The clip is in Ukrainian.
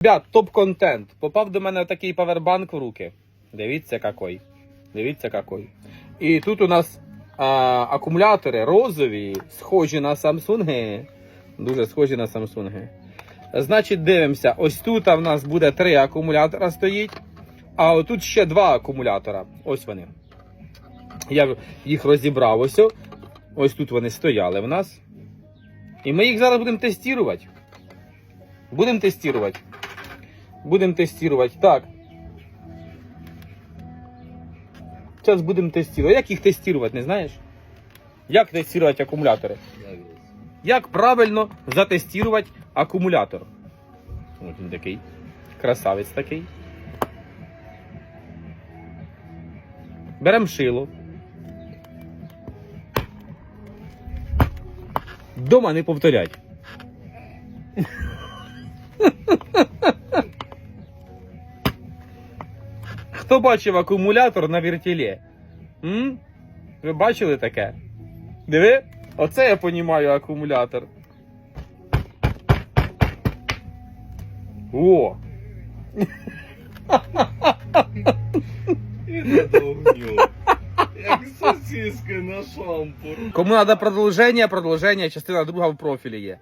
Ребят, топ-контент. Попав до мене такий павербанк в руки. Дивіться какой. Дивіться какой. І тут у нас а, акумулятори розові, схожі на Samsung. Дуже схожі на Samsung. Значить, дивимося, ось тут в нас буде три акумулятора стоїть, а отут ще два акумулятора. Ось вони. Я їх розібрав ось. Ось тут вони стояли в нас. І ми їх зараз будемо тестувати. Будемо тестувати. Будемо тестувати. Так. Зараз будемо тестувати. Як їх тестувати, не знаєш? Як тестувати акумулятори? Як правильно затестувати акумулятор? Ось він такий. Красавець такий. Беремо шило. Дома не повторять. Хто бачив акумулятор на вертілі? М? Ви бачили таке? Диви? Оце я понімаю акумулятор. О! Як сосиски на шампур. Кому треба продовження, продовження, частина друга в профілі є.